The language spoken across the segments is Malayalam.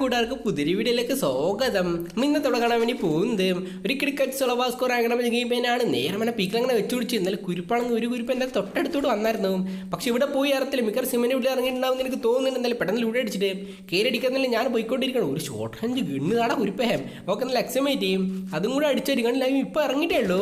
കൂട്ടുകാർക്ക് പുതിരി വീഡിയോയിലേക്ക് സ്വാഗതം. ഇന്നത്തോടെ കാണാൻ വേണ്ടി പോകുന്നത് ഒരു ക്രിക്കറ്റ് സൊളവാ സ്കോർ അങ്ങനെ ഗെയിമിനാണ് നേരെ അങ്ങനെ പീക്കിൽ അങ്ങനെ വെച്ചു പിടിച്ച് ഇന്നലെ കുരുപ്പാണെങ്കിൽ ഒരു കുരുപ്പ് എന്റെ തൊട്ടടുത്തോട് വന്നായിരുന്നു. പക്ഷെ ഇവിടെ പോയി അറിയത്തില്ല. മിക്കർ സിമന്റെ ഉള്ളിൽ ഇറങ്ങിയിട്ടുണ്ടാവും എനിക്ക് തോന്നുന്നുണ്ട്. എന്നാലും പെട്ടെന്ന് ലൂടെ അടിച്ചിട്ട് കയറി അടിക്കുന്നില്ല ഞാൻ പോയിക്കൊണ്ടിരിക്കണം ഒരു ഷോർട്ട് ഹഞ്ച് ഗണ്ണ് താടാ കുരുപ്പേം. ഓക്കെ നല്ല എക്സമേറ്റ് ചെയ്യും അതും കൂടെ അടിച്ചൊരു ലൈവ് ഇപ്പോൾ ഇറങ്ങിയിട്ടേ ഉള്ളൂ.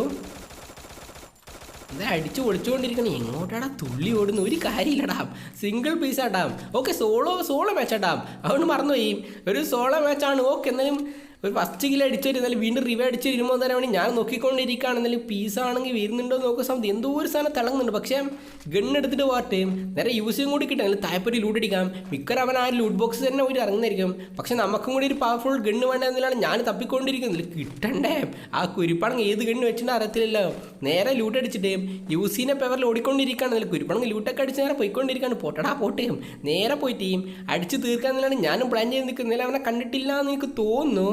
ഇത് അടിച്ചു ഒളിച്ചുകൊണ്ടിരിക്കണം എങ്ങോട്ടാടാ തുള്ളി ഓടുന്ന? ഒരു കാര്യമില്ലടാ. സിംഗിൾ പീസ് ആടാം. ഓക്കെ സോളോ സോളോ മാച്ച് ആടാം. അതുകൊണ്ട് മറന്നുപോയി. ഒരു സോളോ മാച്ചാണ് ഓക്കെ എന്നാലും ഒരു ഫസ്റ്റ് കിലോ അടിച്ചു എന്നാലും വീണ്ടും റിവേ അടിച്ച് വരുമ്പോൾ തന്നെ വേണ്ടി ഞാൻ നോക്കിക്കൊണ്ടിരിക്കുകയാണ് എന്നാലും പീസ് ആണെങ്കിൽ വരുന്നുണ്ടോ നോക്കുന്ന സമയത്ത് എന്തോ ഒരു സാധനം തിളങ്ങുന്നുണ്ട്. പക്ഷേ ഗണ്ണ് എടുത്തിട്ട് പോകട്ടെ നേരെ യൂസും കൂടി കിട്ടും അല്ലെങ്കിൽ തായ്പരി ലൂട്ട് അടിക്കാം. മിക്കർ അവൻ ആ ലൂട്ട് ബോക്സ് തന്നെ പോയിട്ട് ഇറങ്ങുന്നതായിരിക്കും. പക്ഷേ നമുക്കും കൂടി ഒരു പവർഫുൾ ഗണ്ണ് വേണ്ട എന്നതിലാണ് ഞാൻ തപ്പിക്കൊണ്ടിരിക്കുന്നത്. കിട്ടണ്ടേ? ആ കുരിപ്പാണെങ്കിൽ ഏത് ഗണ്ണ് വെച്ചിട്ട് അറിയത്തില്ലല്ലോ. നേരെ ലൂട്ട് അടിച്ചിട്ട് യൂസിനെ പെവറിൽ ഓടിക്കൊണ്ടിരിക്കുകയാണ് അതിൽ ലൂട്ടൊക്കെ അടിച്ച് നേരെ പോയിക്കൊണ്ടിരിക്കുകയാണ്. പോട്ടടാ പോട്ടേയും നേരെ പോയിട്ട് അടിച്ച് തീർക്കാന്നുള്ളതാണ് ഞാനും പ്ലാൻ ചെയ്ത് നിൽക്കുന്നില്ല അവനെ കണ്ടിട്ടില്ല എന്ന് എനിക്ക് തോന്നുന്നു.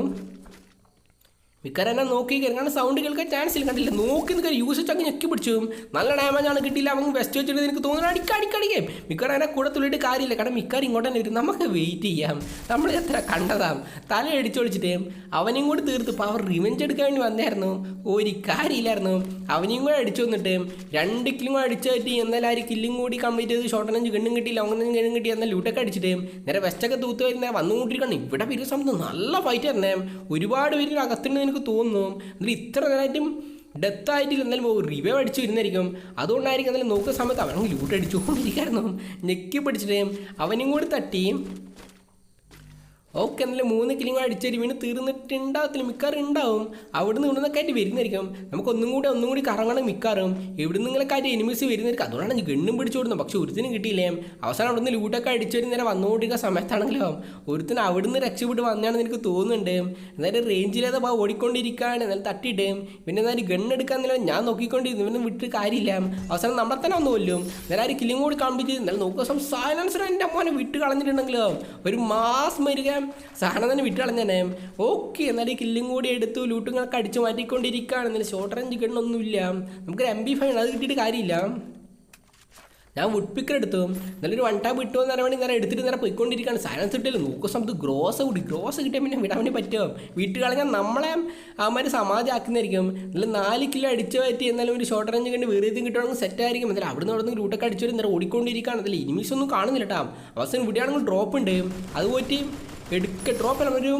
മിക്കരെന്നെ നോക്കി കാരണം സൗണ്ട് കേൾക്കാൻ ചാൻസ് ഇല്ല. കണ്ടില്ല. നോക്കി നിൽക്കാൻ യൂസ് അങ്ങ് ഞെക്കി പിടിച്ചു. നല്ല ഡാമേജ് ആണ് കിട്ടിയില്ല. അവൻ വെസ്റ്റ് വെച്ചിട്ട് എനിക്ക് തോന്നുന്നു. അടിക്ക അടിക്കടിക്കേ മിക്കർ അതിനെ കൂടെ തുള്ളിയിട്ട് കാര്യമില്ല. കാരണം മിക്കാർ ഇങ്ങോട്ട് തന്നെ വരും. നമുക്ക് വെയിറ്റ് ചെയ്യാം. നമ്മൾ എത്ര കണ്ടതാം. തല അടിച്ചൊളിച്ചിട്ട് അവനെയും കൂടി തീർത്ത് ഇപ്പോൾ അവർ റിവെഞ്ച് എടുക്കാൻ വേണ്ടി വന്നായിരുന്നു. ഒരു കാര്യമില്ലായിരുന്നു. അവനെയും കൂടെ അടിച്ചു വന്നിട്ട് രണ്ട് കില്ലും കൂടെ അടിച്ചു പറ്റി എന്നാലും ആ ഒരു കില്ലും കൂടി കംപ്ലീറ്റ് ചെയ്ത് ഷോർട്ട് അഞ്ച് ഗണ്ണും കിട്ടിയില്ല. അങ്ങനെ ഗണ്ണും കിട്ടി. എന്നാൽ ലൂട്ടൊക്കെ അടിച്ചിട്ട് നേരെ വെസ്റ്റൊക്കെ തൂത്ത് വരുന്ന വന്നുകൊണ്ടിരിക്കണം ഇവിടെ പേര് സമയത്ത് നല്ല ഫൈറ്റ് തന്നെ ഒരുപാട് പേര് അകത്തുണ്ടെന്ന് എനിക്ക് തോന്നുന്നു. എന്നിട്ട് ഇത്ര നേരമായിട്ടും ഡെത്ത് ആയിട്ടില്ല. എന്നാലും റിവൈവ് അടിച്ചു വരുന്നതായിരിക്കും അതുകൊണ്ടായിരിക്കും എന്നാലും നോക്കുന്ന സമയത്ത് അവനും ലൂട്ട് അടിച്ചുകൊണ്ടിരിക്കായിരുന്നു ഞെക്കി പിടിച്ചിട്ട് അവനും കൂടി തട്ടി. ഓക്കെ എന്നാലും മൂന്ന് കിലിങ് അടിച്ചൊരു വീണ് തീർന്നിട്ടുണ്ടാവത്തില്ല മിക്കാറും ഉണ്ടാവും. അവിടുന്ന് ഇവിടുന്ന് ആയിട്ട് വരുന്നതായിരിക്കും. നമുക്ക് ഒന്നും കൂടി ഒന്നും കൂടി കറങ്ങണം മിക്കാറും എവിടെ നിങ്ങളൊക്കെ ആയിട്ട് എനിമീസ് വരുന്നതായിരിക്കും. അതുകൊണ്ടാണ് ഗണ്ണും പിടിച്ചു കൊടുക്കുന്നത് പക്ഷെ ഒരുത്തിനും കിട്ടിയില്ലേ? അവസാനം അവിടുന്ന് ലൂട്ടൊക്കെ അടിച്ചൊരു നേരം വന്നുകൊണ്ടിരിക്കുന്ന സമയത്താണെങ്കിലോ ഒരുത്തിന് അവിടുന്ന് രക്ഷപ്പെട്ട് വന്നാണെന്ന് എനിക്ക് തോന്നുന്നുണ്ട്. എന്നാലും റേഞ്ചിലേതെ ആ ഓടിക്കൊണ്ടിരിക്കുകയാണ്. എന്നാലും തട്ടിയിട്ട്. പിന്നെ എന്നാലും ഗണ്ണ് എടുക്കാന്നില്ല ഞാൻ നോക്കിക്കൊണ്ടിരുന്നു. ഇവനെ വിട്ട് കാര്യമില്ല. അവസാനം നമ്മളെ തന്നെ വന്നു കൊല്ലും. നേരെ ആര് കിലിങ്ങോട് ചെയ്ത് എന്നാലും നോക്കുക സൈലൻസർ എന്റെ മോനെ വിട്ട് കളഞ്ഞിട്ടുണ്ടെങ്കിലും ഒരു മാസ് മരിക സാധനം തന്നെ വിട്ട് കളഞ്ഞേ ഓക്കെ എന്നാലും കില്ലും കൂടി എടുത്തു ലൂട്ടുകളൊക്കെ അടിച്ചു മാറ്റിക്കൊണ്ടിരിക്കുകയാണ്. എന്നാലും ഷോർട്ട് റേഞ്ച് കിട്ടണമൊന്നുമില്ല നമുക്കൊരു എം ബി ഫൈവ് അത് കിട്ടിയിട്ട് കാര്യമില്ല. ഞാൻ വുഡ് പിക്കർ എടുത്തു. നല്ലൊരു വൺ ടാപ്പ് കിട്ടുമോ എന്ന് വേണ്ടി നേരെ എടുത്തിട്ട് നേരെ പോയിക്കൊണ്ടിരിക്കുകയാണ്. സയൻസ് കിട്ടില്ല നോക്കുന്ന സമയത്ത് ഗ്രോസ് കൂടി ഗ്രോസ് കിട്ടിയാൽ പിന്നെ വിടാൻ വേണ്ടി പറ്റുമോ? വീട്ടിൽ കളഞ്ഞാൽ നമ്മളെ അവന്മാർ സമാജമാക്കുന്നതായിരിക്കും നല്ല നാല് കിലോ അടിച്ചു പറ്റി എന്നാലും ഒരു ഷോർട്ട് റേഞ്ച് കണ്ട് വേറെ ഇതും കിട്ടുവാണെങ്കിൽ സെറ്റ് ആയിരിക്കും. എന്നാലും അവിടെ നിന്ന് അവിടെ നിന്ന് റൂട്ടൊക്കെ അടിച്ചു നേരെ ഓടിക്കൊണ്ടിരിക്കുകയാണ്. അതിൽ ഇനിമീസ് ഒന്നും കാണുന്നില്ല കേട്ടോ അവസാനം ഇവിടെയാണെങ്കിൽ ഡ്രോപ്പ് ഉണ്ട്. അത് എടുക്ക ഡ്രോപ്പ് അല്ല ഒരു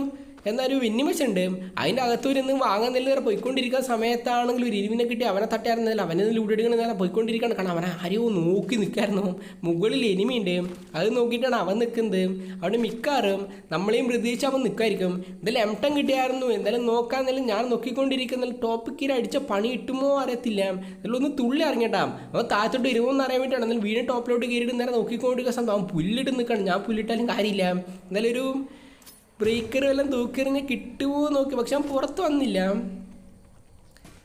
എന്നൊരു വിന്നിമസ് ഉണ്ട് അതിന്റെ അകത്തൂരിന്ന് വാങ്ങാൻ നേരെ പോയിക്കൊണ്ടിരിക്കുന്ന സമയത്താണെങ്കിൽ ഒരു ഇരുവിനെ കിട്ടി അവനെ തട്ടായിരുന്നില്ല അവനെ ലൂടെടുക്കണ നേരെ പോയിക്കൊണ്ടിരിക്കണം കാരണം അവനെ ആരെയോ നോക്കി നിൽക്കായിരുന്നു. മുകളിൽ എനിമിയുണ്ട് അത് നോക്കിയിട്ടാണ് അവൻ നിൽക്കുന്നത്. അവിടെ മിക്കാറും നമ്മളെയും പ്രതീക്ഷിച്ച് അവൻ നിൽക്കായിരിക്കും എന്തായാലും എംടം കിട്ടിയായിരുന്നു. എന്തായാലും നോക്കാൻ നോക്കാന്നെല്ലാം ഞാൻ നോക്കിക്കൊണ്ടിരിക്കുന്ന ടോപ്പ് കീര അടിച്ച പണി കിട്ടുമോ അറിയത്തില്ല. ഒന്ന് തുള്ളി ഇറങ്ങിയിട്ടാം അവൻ താഴത്തോട്ട് ഇരുമോന്ന് അറിയാൻ വേണ്ടിയിട്ടാണ്. എന്നാലും വീണ്ടും ടോപ്പിലോട്ട് കയറിയിട്ട് നേരെ നോക്കിക്കൊണ്ടിരിക്കുന്ന സമയത്ത് അവൻ പുല്ലിട്ട് നിൽക്കണം ഞാൻ പുല്ലിട്ടാലും കാര്യമില്ല. എന്നാലൊരു ഒരു ബ്രേക്കർ എല്ലാം തൂക്കെറിഞ്ഞ് കിട്ടുമോ നോക്കി. പക്ഷെ അവൻ പുറത്ത് വന്നില്ല.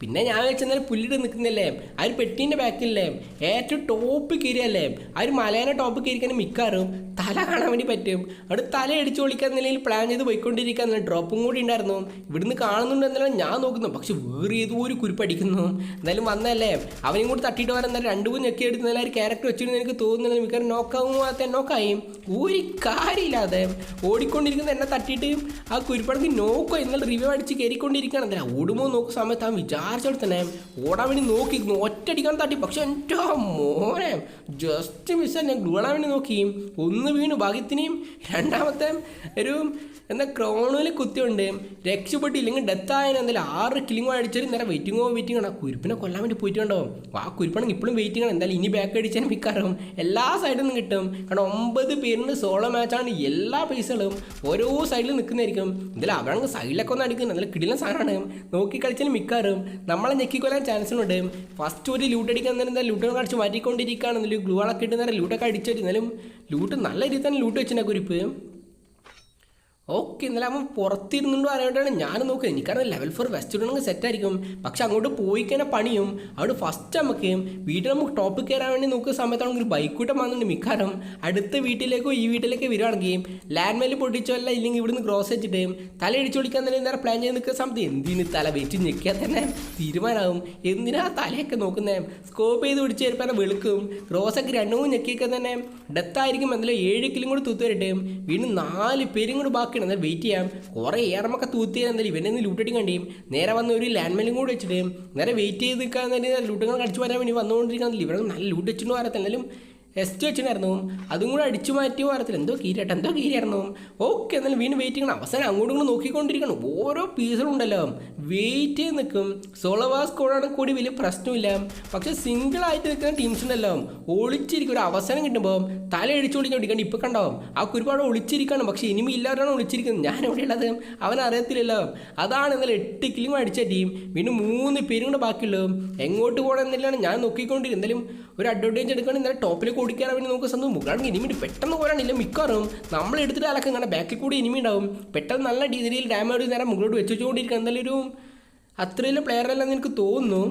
പിന്നെ ഞാൻ വെച്ചെന്നാൽ പുല്ലിട്ട് നിൽക്കുന്നില്ലേ? ആ ഒരു പെട്ടീന്റെ ബാക്കിലല്ലേ ഏറ്റവും ടോപ്പ് കീരിയല്ലേ? ആ ഒരു മലേനെ ടോപ്പ് കീരിക്കാൻ മിക്കാറും തല കാണാൻ വേണ്ടി പറ്റും. അവിടെ തല അടിച്ചു പൊളിക്കാൻ നിലയിൽ പ്ലാൻ ചെയ്ത് പോയിക്കൊണ്ടിരിക്കാൻ ഡ്രോപ്പും കൂടി ഉണ്ടായിരുന്നു. ഇവിടുന്ന് കാണുന്നുണ്ട് എന്നാലും ഞാൻ നോക്കുന്നു. പക്ഷെ വേറെ ഏതോ ഒരു കുരിപ്പ് അടിക്കുന്നു. എന്തായാലും വന്നല്ലേ അവനെയും കൂടി തട്ടിയിട്ട് വരാൻ എന്നാലും രണ്ടു മൂന്ന് ഞെക്കി എടുത്ത് നല്ല ഒരു ക്യാരക്ടർ വെച്ചിരുന്നു എനിക്ക് തോന്നുന്നില്ല മിക്കവാറും അത് നോക്കായി ഒരു കാര്യമില്ലാതെ ഓടിക്കൊണ്ടിരിക്കുന്ന എന്നെ തട്ടിയിട്ട് ആ കുരിപ്പടക്ക് നോക്കുക എന്നാൽ റിവ്യൂ അടിച്ച് കയറിക്കൊണ്ടിരിക്കുകയാണ് എന്തായാലും ഓടുമ്പോൾ നോക്കുന്ന സമയത്ത് ആ വിചാരിച്ചോട് തന്നെ ഓടാൻ വേണ്ടി നോക്കി ഒറ്റടിക്കാൻ തട്ടി. പക്ഷെ എന്റെ മോനെ ജസ്റ്റ് മിസ് ഞാൻ വേണ്ടി നോക്കി. ഒന്ന് വീണു. ഭാഗ്യത്തിനെയും രണ്ടാമത്തെ ഒരു എന്താ ക്രോണിൽ കുത്തിയുണ്ട്. രക്ഷപ്പെട്ടില്ലെങ്കിൽ ഡെത്ത് ആയതിന് എന്തായാലും ആറ് കിലിങ്ങോ അടിച്ചാലും നേരെ വെയിറ്റിംഗ് വെയിറ്റിങ്ങോ വെയിറ്റിംഗ് ആണ്. ആ കുരുപ്പിനെ കൊല്ലാൻ വേണ്ടി പോയിട്ടുണ്ടോ? ആ കുരുപ്പണെങ്കിൽ ഇപ്പോഴും വെയിറ്റിംഗ് ആണ്. എന്തായാലും ഇനി ബാക്ക് അടിച്ചാലും മിക്കാറും എല്ലാ സൈഡിൽ നിന്നും കിട്ടും. കാരണം ഒമ്പത് പേരിന് സോളോ മാച്ചാണ് എല്ലാ പൈസകളും ഓരോ സൈഡിൽ നിൽക്കുന്നതായിരിക്കും. എന്തായാലും അവരാണെങ്കിൽ സൈഡിലൊക്കെ ഒന്ന് അടിക്കുന്നത് നല്ല കിടിലൻ സാധനമാണ്. നോക്കി കളിച്ചാലും മിക്കാറും നമ്മളെ ഞെക്കിക്കൊല്ലാൻ ചാൻസ് ഉണ്ട് ഫസ്റ്റ് ഒരു ലൂട്ട് അടിക്കാൻ നേരം എന്താ ലൂട്ടൊക്കെ അടിച്ച് മാറ്റിക്കൊണ്ടിരിക്കുകയാണ്. എന്നാലും ഗ്ലൂകളൊക്കെ ഇട്ട് നേരം ലൂട്ടൊക്കെ അടിച്ചു എന്നാലും ലൂട്ട് നല്ല രീതിയിൽ തന്നെ ലൂട്ട് വെച്ചിട്ടുണ്ട് കുരിപ്പ് ഓക്കെ ഇന്നലെ അവൻ പുറത്തിരുന്നുണ്ടോ അറിയാണ്ടാണ് ഞാൻ നോക്കുക എനിക്കറിയാം ലെവൽ ഫോർ വെസ്റ്റ് സെറ്റ് ആയിരിക്കും. പക്ഷെ അങ്ങോട്ട് പോയി കഴിഞ്ഞാൽ പണിയും. അവിടെ ഫസ്റ്റ് നമുക്ക് വീട്ടിൽ നമുക്ക് ടോപ്പ് കയറാൻ വേണ്ടി നോക്കുന്ന സമയത്താണെങ്കിൽ ഒരു ബൈക്കൂട്ടം വന്നിട്ടുണ്ട് മിക്കാറും അടുത്ത വീട്ടിലേക്കോ ഈ വീട്ടിലേക്കോ വരുവാണെങ്കിൽ ലാൻഡ് മേലിൽ പൊട്ടിച്ചല്ല ഇല്ലെങ്കിൽ ഇവിടുന്ന് ക്രോസ് വെച്ചിട്ട് തല ഇടിച്ചു കൊടുക്കാൻ തന്നെ നേരെ പ്ലാൻ ചെയ്ത് നിൽക്കുന്ന സമയത്ത് എന്തിന് തല വെച്ച് ഞെക്കിയാൽ തന്നെ തീരുമാനമാകും എന്തിനാ തലയൊക്കെ നോക്കുന്നത് സ്കോപ്പ് ചെയ്ത് പിടിച്ച് ചേർപ്പാൻ വെളുക്കും. ക്രോസൊക്കെ രണ്ടു മൂന്ന് ഞെക്കിയൊക്കെ തന്നെ ഡെത്ത് ആയിരിക്കും. എന്തായാലും ഏഴ് കിലും കൂടി തൂത്ത് വരട്ടെ. വീണ്ടും നാല് പേരും കൂടി ബാക്കി എന്നാൽ വെയിറ്റ് ചെയ്യാം. കുറേ ഏറമൊക്കെ തൂത്തി എന്തായാലും ഇവനെ ഒന്ന് ലൂട്ടടി കണ്ടിയും. നേരെ വന്ന് ഒരു ലാൻഡ് മെല്ലും കൂടെ വെച്ചിട്ട് നേരെ വെയിറ്റ് ചെയ്ത് നിൽക്കാൻ ലൂട്ടുകൾ കടിച്ചു വരാൻ വേണ്ടി വന്നുകൊണ്ടിരിക്കുന്നത് ഇവരെ നല്ല ലൂട്ട് വെച്ചിട്ട് വരത്തില്ല എസ്റ്റ് വെച്ചിട്ടുണ്ടായിരുന്നു. അതും കൂടെ അടിച്ചു മാറ്റി അറിയത്തില്ല എന്തോ കീരട്ടെ എന്തോ കീരായിരുന്നു ഓക്കെ എന്നാലും വീണ്ടും വെയിറ്റ് ചെയ്യണം. അവസാനം അങ്ങോട്ടും ഇങ്ങോട്ട് നോക്കിക്കൊണ്ടിരിക്കണം. ഓരോ പീസും ഉണ്ടല്ലോ. വെയിറ്റ് ചെയ്ത് നിൽക്കും. സോളോവാസ് കോഡാണ് കൂടി വലിയ പ്രശ്നമില്ല. പക്ഷെ സിംഗിൾ ആയിട്ട് നിൽക്കുന്ന ടീംസ് ഉണ്ടല്ലോ. ഒളിച്ചിരിക്കും. ഒരു അവസരം കിട്ടുമ്പോൾ തല അടിച്ചു ഒളിച്ചോണ്ടിരിക്കണം ഇപ്പം കണ്ടാവും ആ ഒരുപാട് ഒളിച്ചിരിക്കണം. പക്ഷേ ഇനിമി ഇല്ലാവരാണ് ഒളിച്ചിരിക്കുന്നത്. ഞാൻ എവിടെ ഉള്ളത്? അവൻ അറിയത്തില്ലല്ലോ. അതാണ് ഇന്നലെ എട്ട് കിലും അടിച്ച ടീം വീണ്ടും മൂന്ന് പേരും കൂടെ ബാക്കിയുള്ളൂ. എങ്ങോട്ട് പോകണം എന്നില്ലാണ് ഞാൻ നോക്കിക്കൊണ്ടിരുന്നത്. എന്തായാലും ഒരു അഡ്വാന്റേജ് എടുക്കുകയാണെങ്കിൽ ഇന്നലെ ടോപ്പിലേക്ക് ഓടിക്കാൻ വേണ്ടി നമുക്ക് സ്വന്തം മുകളാണെങ്കിൽ ഇനിമി പെട്ടെന്ന് പോരാണില്ല മിക്കവാറും നമ്മൾ എടുത്തിട്ട് അലക്കം കാരണം ബാക്കിൽ കൂടി ഇനിമി ഉണ്ടാവും. പെട്ടെന്ന് നല്ല രീതിയിൽ ഡാമേജ് നേരം മുകളോട്ട് വെച്ചുകൊണ്ടിരിക്കുക എന്തായാലും ഒരു അത്രയും പ്ലെയർ അല്ലെന്ന് എനിക്ക് തോന്നുന്നു.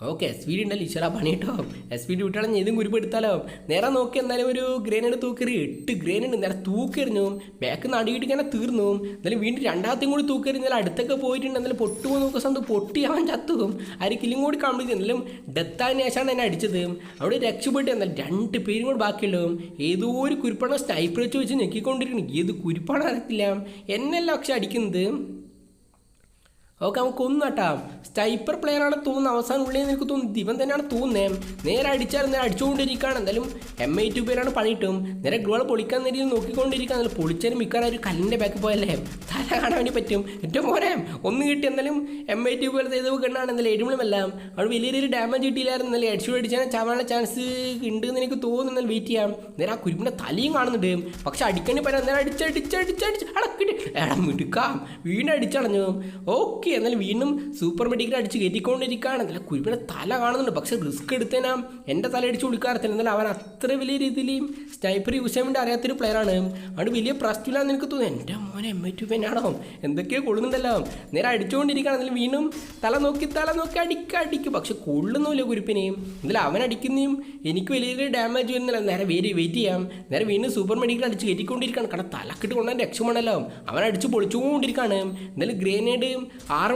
ഓക്കെ എസ് പി ഡി ഉണ്ടല്ലോ ഈശ്വര പണി കേട്ടോ എസ് പി ഡി വിട്ടാണെങ്കിൽ ഇതും കുരുപ്പെടുത്താലോ? നേരെ നോക്കി എന്നാലും ഒരു ഗ്രേനേഡ് തൂക്കറി എട്ട് ഗ്രേനേഡ് നേരെ തൂക്കെറിഞ്ഞു ബാക്ക് നടിയിട്ടിങ്ങനെ തീർന്നു. എന്നാലും വീണ്ടും രണ്ടാമത്തെയും കൂടി തൂക്കെറിഞ്ഞാൽ അടുത്തൊക്കെ പോയിട്ടുണ്ട്. എന്നാലും പൊട്ടുമോ നോക്കുക പൊട്ടി അവൻ ചത്തും ആയിരിക്കില്ലും കൂടി കംപ്ലീറ്റ് എന്നാലും ഡെത്താൻ ശേഷമാണ് എന്നെ അടിച്ചത്. അവിടെ രക്ഷപ്പെട്ട്. എന്നാൽ രണ്ട് പേരും കൂടി ബാക്കിയുള്ളൂ. ഏതോ ഒരു കുരുപ്പാണ് സ്നൈപ്പർ വെച്ച് വെച്ച് ഞെക്കിക്കൊണ്ടിരിക്കുന്നു. ഏത് കുരുപ്പാണ് അറിയത്തില്ല. എന്നെല്ലാം പക്ഷെ അടിക്കുന്നത്. ഓക്കെ നമുക്ക് ഒന്നട്ടാ സ്റ്റൈപ്പർ പ്ലെയർ ആണ് തോന്നുന്നത് അവസാനം ഉള്ളിൽ നിന്ന് എനിക്ക് തോന്നുന്നു ദിവൻ തന്നെയാണ് തോന്നുന്നത് നേരെ അടിച്ചാൽ നേരെ അടിച്ചുകൊണ്ടിരിക്കുകയാണ്. എന്തായാലും എം ഐ ടു പേരാണ് പണിയിട്ടും. നേരെ ഗ്രോൾ പൊളിക്കാൻ നേരി നോക്കിക്കൊണ്ടിരിക്കുക എന്നാലും പൊളിച്ചാലും മിക്കാറും ഒരു കല്ലിന്റെ ബാക്ക് പോയല്ലേ? തല കാണാൻ വേണ്ടി പറ്റും. ഏറ്റവും പോരെ ഒന്ന് കിട്ടി. എന്നാലും എം ഐ ടു പേരുടെ ഏതോ കണ്ണാണ് എന്നാലും എഴുമളുമെല്ലാം അവിടെ വലിയ രീതിയിൽ ഡാമേജ് കിട്ടിയില്ലായിരുന്നു. എന്നാലും ഹെഡ്ഷോട്ട് അടിച്ചാൽ ചാവാനുള്ള ചാൻസ് ഉണ്ട് എന്ന് എനിക്ക് തോന്നുന്നു. എന്നാൽ വെയിറ്റ് ചെയ്യാം. നേരെ ആ കുരുമ്പിന്റെ തലയും കാണുന്നുണ്ട്. പക്ഷെ അടിക്കേണ്ടി പറയാം നേരെ അടിച്ചടിച്ചടിച്ചടിച്ച് അടക്കിട്ട് എടാ മിടുക്കാം. വീണ്ടും അടിച്ചടഞ്ഞു ഓക്കെ. എന്നാലും വീണ്ടും സൂപ്പർ മെഡിക്കൽ അടിച്ച് കയറ്റിക്കൊണ്ടിരിക്കുകയാണ്. എന്നാലും കുരുപ്പിന്റെ തല കാണുന്നുണ്ട്. പക്ഷെ റിസ്ക് എടുത്തേനാ. എന്റെ തല അടിച്ച് കൊടുക്കാറത്തില്ല എന്നാലും അവൻ അത്ര വലിയ രീതിയിൽ സ്നൈപ്പർ യൂസ് ചെയ്യാൻ വേണ്ടി അറിയാത്തൊരു പ്ലെയറാണ് അവിടെ വലിയ പ്രശ്നമില്ലാന്ന് എനിക്ക് തോന്നുന്നു. എന്റെ മോനെ എം എ ടു പെനാണോ എന്തൊക്കെയോ കൊള്ളുന്നുണ്ടല്ലോ. നേരെ അടിച്ചുകൊണ്ടിരിക്കുകയാണ്. എന്നാലും വീണ്ടും തല നോക്കി തല നോക്കി അടിക്കുക അടിക്കും. പക്ഷെ കൊള്ളുന്നില്ല കുരുപ്പിനെയും എന്നാലും അവൻ അടിക്കുന്നതും എനിക്ക് വലിയ ഡാമേജ് വരുന്നില്ല നേരെ വേരി വെയിറ്റ് ചെയ്യാം. നേരെ വീണ്ടും സൂപ്പർ മെഡിക്കൽ അടിച്ച് കയറ്റിക്കൊണ്ടിരിക്കുകയാണ്. കാരണം തലക്കിട്ട് കൊണ്ടാൻ രക്ഷമാണല്ലോ അവൻ അടിച്ച് പൊളിച്ചുകൊണ്ടിരിക്കുകയാണ്. എന്നാലും ഗ്രേനേഡ്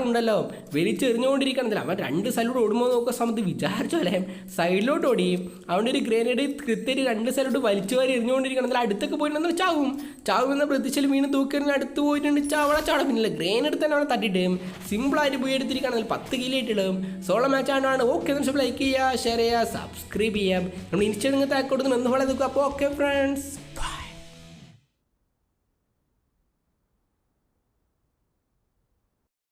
ഉണ്ടല്ലോ വലിച്ചെറിഞ്ഞുകൊണ്ടിരിക്കണമെന്നില്ല അവൻ രണ്ട് സൈഡിലൂടെ ഓടുമ്പോൾ നോക്കുന്ന സമയത്ത് വിചാരിച്ചോലേ. സൈഡിലോട്ട് ഓടി. അവന്റെ ഒരു ഗ്രേനേഡ് കൃത്യമായിട്ട് രണ്ട് സൈഡിലോട്ട് വലിച്ചു വാരി എറിഞ്ഞുകൊണ്ടിരിക്കണം എന്നാൽ അടുത്തൊക്കെ പോയിട്ടുണ്ടെന്ന് ചാവും. ചാവും എന്ന പ്രതീക്ഷയിൽ വീണ് തൂക്കറിന് അടുത്ത് പോയിട്ടുണ്ട്. ചാവള ചാട പിന്നില്ല ഗ്രേനേഡ് തന്നെ അവനെ തട്ടിയിട്ട് സിമ്പിളായിട്ട് പോയി എടുത്തിരിക്കുകയാണെങ്കിൽ പത്ത് കിലോ ഇട്ടിടും. സോളോ മാച്ച് ആണ് ഓക്കെ നിമിഷം ലൈക്ക് ചെയ്യുക ഷെയർ ചെയ്യുക സബ്സ്ക്രൈബ് ചെയ്യാം നമ്മൾ ഇൻസ്റ്റാഗ്രാമിൽ താക്കോട്ട് എന്ത് പോലെ നോക്കുക അപ്പോൾ ഓക്കെ ഫ്രണ്ട്സ്